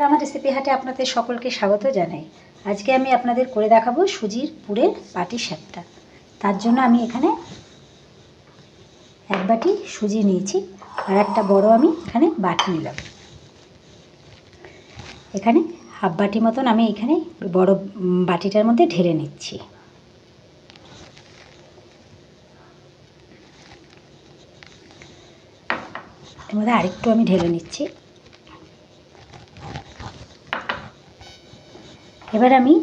আর আমার রেসিপি হাটে আপনাদের সকলকে স্বাগত জানাই। আজকে আমি আপনাদের করে দেখাবো সুজির পুরের পাটি সাপটা তার জন্য আমি এখানে এক বাটি সুজি নিয়েছি, আর একটা বড় আমি এখানে বাটি নিলাম। এখানে হাফ বাটি মতন আমি এখানে বড় বাটিটার মধ্যে ঢেলে নিচ্ছি। এর মধ্যে আরেকটু আমি ঢেলে নিচ্ছি। এবার আমি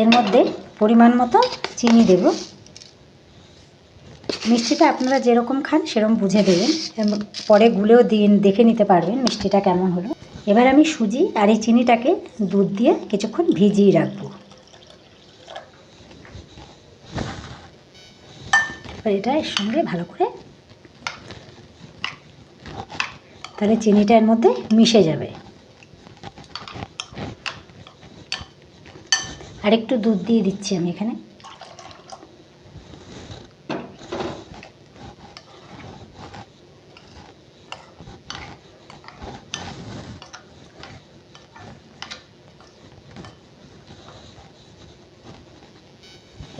এর মধ্যে পরিমাণ মতো চিনি দেব। মিষ্টিটা আপনারা যেরকম খান সেরকম বুঝে দেবেন। পরে গুলেও দিন দেখে নিতে পারবেন মিষ্টিটা কেমন হলো। এবার আমি সুজি আর এই চিনিটাকে দুধ দিয়ে কিছুক্ষণ ভিজিয়ে রাখব। এটা এর সঙ্গে ভালো করে তাহলে চিনিটা এর মধ্যে মিশে যাবে। আর একটু দুধ দিয়ে দিচ্ছি আমি এখানে।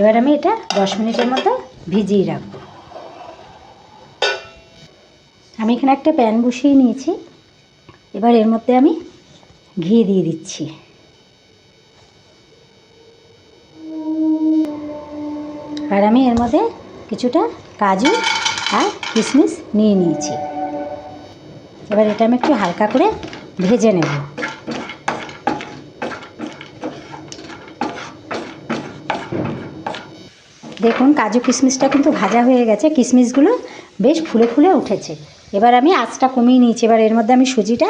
এবার আমি এটা দশ মিনিটের মতো ভিজিয়ে রাখব। আমি এখানে একটা প্যান বসিয়ে নিয়েছি। এবার এর মধ্যে আমি ঘি দিয়ে দিচ্ছি। আর আমি এর মধ্যে কিছুটা কাজু আর কিশমিশ নিয়ে নিয়েছি। এবার এটা আমি একটু হালকা করে ভেজে নেব। দেখুন, কাজু কিশমিশটা কিন্তু ভাজা হয়ে গেছে। কিশমিশগুলো বেশ ফুলে ফুলে উঠেছে। এবার আমি আঁচটা কমিয়ে নিয়েছি। এবার এর মধ্যে আমি সুজিটা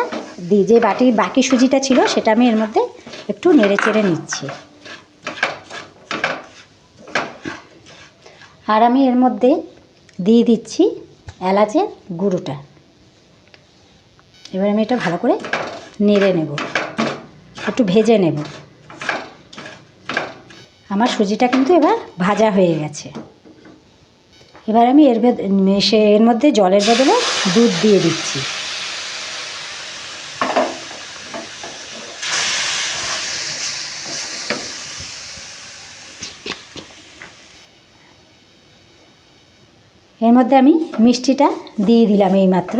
দিই। যে বাটি, বাকি সুজিটা ছিল, সেটা আমি এর মধ্যে একটু নেড়ে চেড়ে নিচ্ছি। আর আমি এর মধ্যে দিয়ে দিচ্ছি এলাচের গুঁড়োটা। এবার আমি এটা ভালো করে নেড়ে নেব। একটু ভেজে নেব। আমার সুজিটা কিন্তু এবার ভাজা হয়ে গেছে। এবার আমি এর সে এর মধ্যে জলের বদলে দুধ দিয়ে দিচ্ছি। এর মধ্যে আমি মিষ্টিটা দিয়ে দিলাম এই মাত্র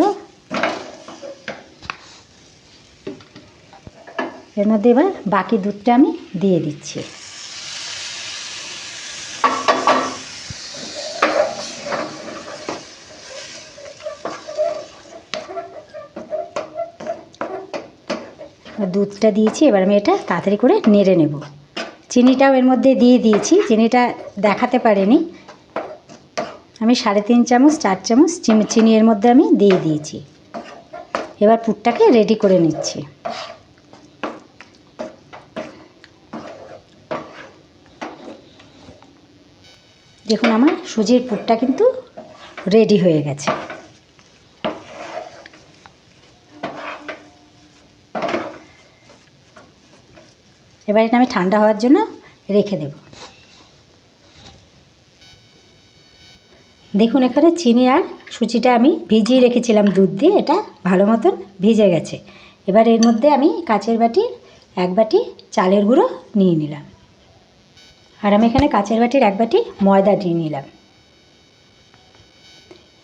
এর মধ্যে এবার বাকি দুধটা আমি দিয়ে দিচ্ছি। দুধটা দিয়েছি, এবার আমি এটা তাড়াতাড়ি করে নেড়ে নেব। চিনিটাও এর মধ্যে দিয়ে দিয়েছি, চিনিটা দেখাতে পারিনি। আমি সাড়ে তিন চামচ, চার চামচ চিনি এর মধ্যে আমি দিয়ে দিয়েছি। এবার পুরটাকে রেডি করে নিচ্ছি। দেখুন আমার সুজির পুরটা কিন্তু রেডি হয়ে গেছে। এবার এটা আমি ঠান্ডা হওয়ার জন্য রেখে দেব। দেখুন এখানে চিনি আর সুজিটা আমি ভিজিয়ে রেখেছিলাম দুধ দিয়ে, এটা ভালো মতন ভিজে গেছে। এবার এর মধ্যে আমি কাচের বাটির এক বাটি চালের গুঁড়ো নিয়ে নিলাম। আর আমি এখানে কাচের বাটির এক বাটি ময়দা দিয়ে নিলাম।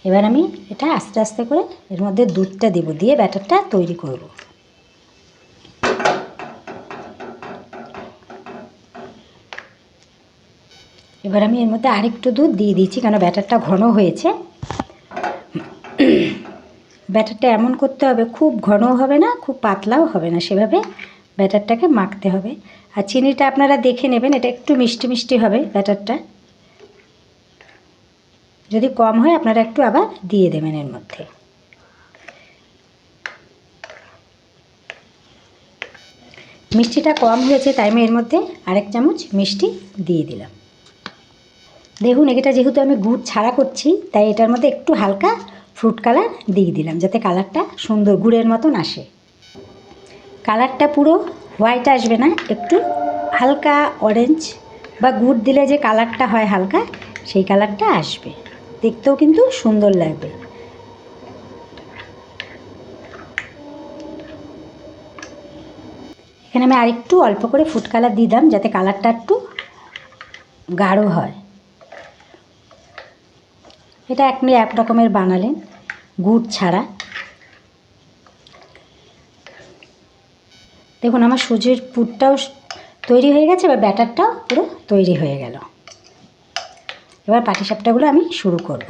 এবার আমি এটা আস্তে আস্তে করে এর মধ্যে দুধটা দেবো, দিয়ে ব্যাটারটা তৈরি করব। এবার আমি এর মধ্যে আরেকটু দুধ দিয়ে দিয়েছি, কেন ব্যাটারটা ঘন হয়েছে। ব্যাটারটা এমন করতে হবে, খুব ঘনও হবে না, খুব পাতলাও হবে না, সেভাবে ব্যাটারটাকে মাখতে হবে। আর চিনিটা আপনারা দেখে নেবেন, এটা একটু মিষ্টি মিষ্টি হবে ব্যাটারটা। যদি কম হয়, আপনারা একটু আবার দিয়ে দেবেন এর মধ্যে। মিষ্টিটা কম হয়েছে, তাই আমি এর মধ্যে আরেক চামচ মিষ্টি দিয়ে দিলাম। দেখুন এটা যেহেতু আমি গুড় ছাড়া করছি, তাই এটার মধ্যে একটু হালকা ফ্রুট কালার দিয়ে দিলাম, যাতে কালারটা সুন্দর গুড়ের মতন আসে। কালারটা পুরো হোয়াইট আসবে না, একটু হালকা অরেঞ্জ বা গুড় দিলে যে কালারটা হয় হালকা, সেই কালারটা আসবে। দেখতেও কিন্তু সুন্দর লাগবে। এখানে আমি আরেকটু অল্প করে ফুড কালার দিয়ে দিলাম, যাতে কালারটা একটু গাঢ় হয়। এটা আপনি এক রকমের বানালেন, গুড় ছাড়া। দেখুন, আমার সুজির পুরটাও তৈরি হয়ে গেছে, এবার ব্যাটারটাও পুরো তৈরি হয়ে গেল। এবার পাটিসাপটাগুলো আমি শুরু করব।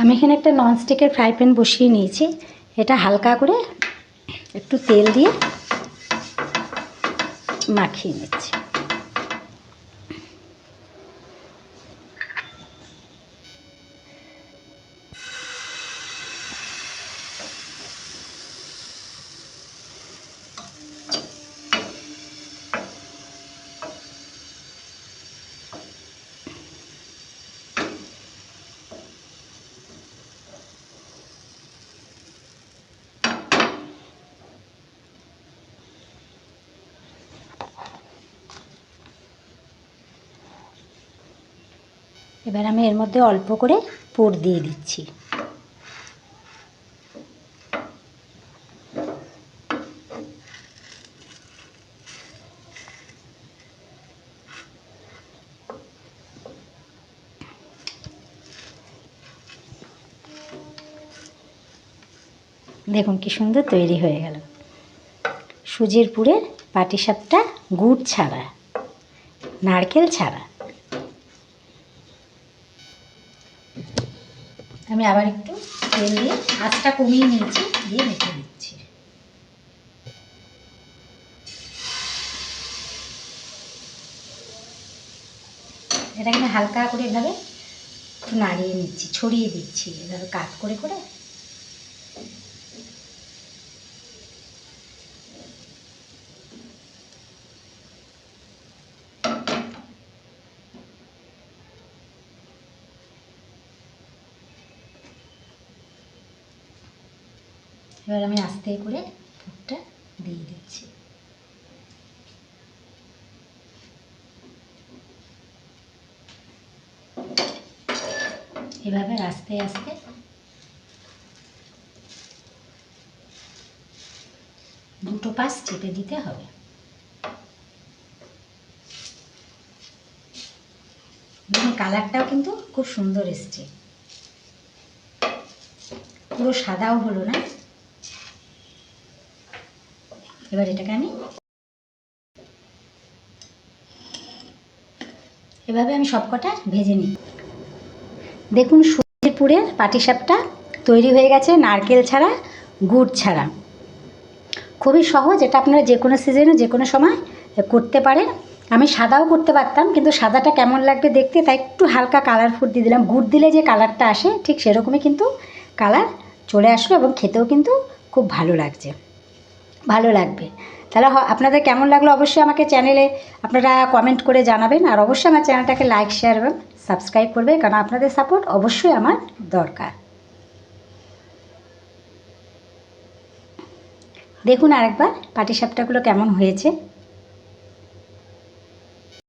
আমি এখানে একটা ননস্টিকের ফ্রাই প্যান বসিয়ে নিয়েছি। এটা হালকা করে একটু তেল দিয়ে মাখিয়ে নিচ্ছি। এবার আমি এর মধ্যে অল্প করে পুর দিয়ে দিচ্ছি। দেখুন কি সুন্দর তৈরি হয়ে গেল। সুজির পুরের পাটিসাপটা গুড় ছাড়া, নারকেল ছাড়া। আমি আবার একটু তেল দিয়ে আঁচটা কমিয়ে নিয়েছি, দিয়ে মেখে নিচ্ছি। এটাকে আমি হালকা করে এভাবে একটু নাড়িয়ে নিচ্ছি, ছড়িয়ে দিচ্ছি, এভাবে কাত করে করে এবার আমি আস্তে করে পুরটা দিয়ে দিচ্ছি। এভাবে আস্তে আস্তে দুটো পাশ চেপে দিতে হবে। কালারটাও কিন্তু খুব সুন্দর এসছে। পুরো সাদাও হলো না। এবার এটাকে আমি এভাবে আমি সবকটা ভেজে নিই। দেখুন সুজির পুরের পাটিসাপটা তৈরি হয়ে গেছে, নারকেল ছাড়া, গুড় ছাড়া। খুবই সহজ, এটা আপনারা যে কোনো সিজনে যে কোনো সময় করতে পারেন। আমি সাদাও করতে পারতাম, কিন্তু সাদাটা কেমন লাগবে দেখতে, তাই একটু হালকা কালার ফুড দিয়ে দিলাম। গুড় দিলে যে কালারটা আসে, ঠিক সেরকমই কিন্তু কালার চলে আসলো এবং খেতেও কিন্তু খুব ভালো লাগছে। ভালো লাগবে। তাহলে আপনাদের কেমন লাগল অবশ্যই আমাকে চ্যানেলে আপনারা কমেন্ট করে জানাবেন। আর অবশ্যই আমার চ্যানেলটাকে লাইক শেয়ার এবং সাবস্ক্রাইব করবে, কারণ আপনাদের সাপোর্ট অবশ্যই আমার দরকার। দেখুন আরেকবার পাটিসাপটাগুলো কেমন হয়েছে।